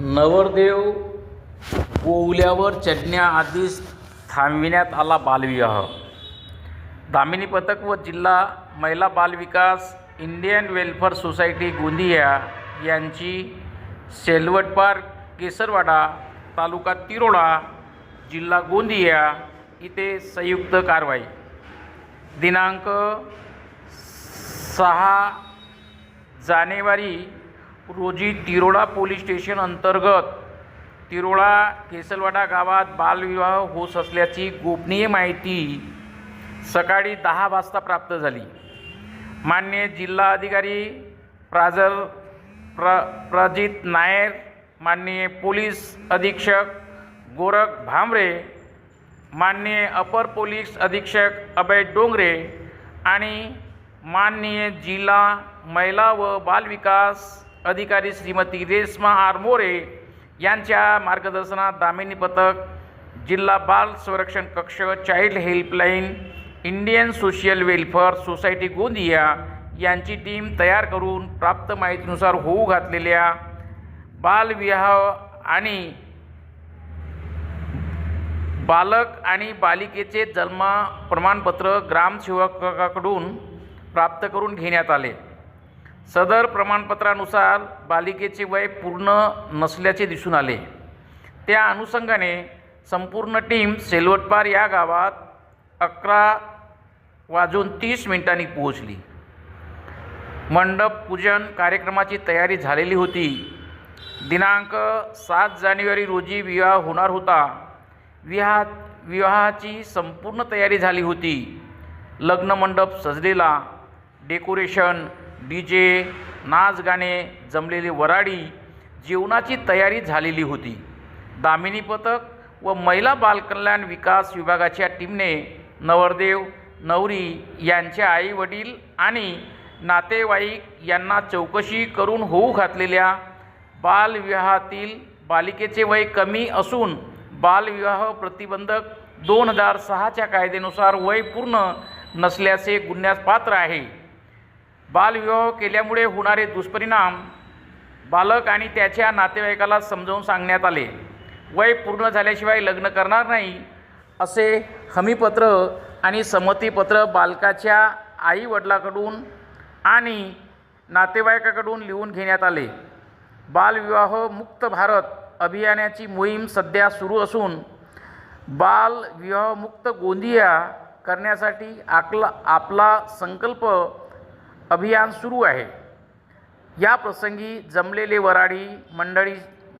नवरदेव ओवल्यावर चढण्याआधीच थांबविण्यात आला बालविवाह. दामिनी पथक व जिल्हा महिला बालविकास इंडियन वेलफेअर सोसायटी गोंदिया यांची सेलवटपार केसरवाडा तालुका तिरोडा जिल्हा गोंदिया इथे संयुक्त कारवाई. दिनांक सहा जानेवारी रोजी तिरोडा पोलीस स्टेशन अंतर्गत तिरोडा केसलवाडा गावात बालविवाह होत असल्याची गोपनीय माहिती सकाळी दहा वाजता प्राप्त झाली. मान्य जिल्हा अधिकारी प्राजर प्र प्रजित नायर माननीय पोलीस अधीक्षक गोरख भांबरे माननीय अपर पोलीस अधीक्षक अभय डोंगरे आणि माननीय जिल्हा महिला व बालविकास अधिकारी श्रीमती रेश्मा आर मोरे यांच्या मार्गदर्शनात दामिनी पथक जिल्हा बाल संरक्षण कक्ष child helpline Indian social welfare society Gondia यांची टीम तयार करून प्राप्त माहितीनुसार होऊ घातलेल्या बालविवाह आणि बालक आणि बालिकेचे जन्म प्रमाणपत्र ग्रामसेवकाकडून प्राप्त करून घेण्यात आले. सदर प्रमाणपत्रानुसार बालिकेचे वय पूर्ण नसल्याचे दिसून आले. त्या अनुषंगाने संपूर्ण टीम सेलवटपार या गावात अकरा वाजून तीस मिनिटांनी पोहोचली. मंडप पूजन कार्यक्रमाची तयारी झालेली होती. दिनांक सात जानेवारी रोजी विवाह होणार होता. विवाह विवाहाची संपूर्ण तयारी झाली होती. लग्न मंडप सजलेला डेकोरेशन डी जे नाच गाणे जमलेली वराडी जेवणाची तयारी झालेली होती. दामिनी पथक व महिला बालकल्याण विकास विभागाच्या टीमने नवरदेव नवरी यांचे आई वडील आणि नातेवाईक यांना चौकशी करून होऊ घातलेल्या बालविवाहातील बालिकेचे वय कमी असून बालविवाह प्रतिबंधक दोन हजार सहाच्या कायद्यानुसार वय पूर्ण नसल्याचे गुन्ह्यास पात्र आहे. बालविवाह केल्यामुळे होणारे दुष्परिणाम बालक आणि त्याच्या नातेवाईकाला समजावून सांगण्यात आले. वय पूर्ण झाल्याशिवाय लग्न करणार नाही असे हमीपत्र आणि संमतीपत्र बालकाच्या आईवडिलाकडून आणि नातेवाईकाकडून लिहून घेण्यात आले. बालविवाह मुक्त भारत अभियानाची मोहीम सध्या सुरू असून बालविवाहमुक्त गोंदिया करण्यासाठी आकला आपला संकल्प अभियान सुरू आहे. या प्रसंगी जमलेले वराडी मंडळी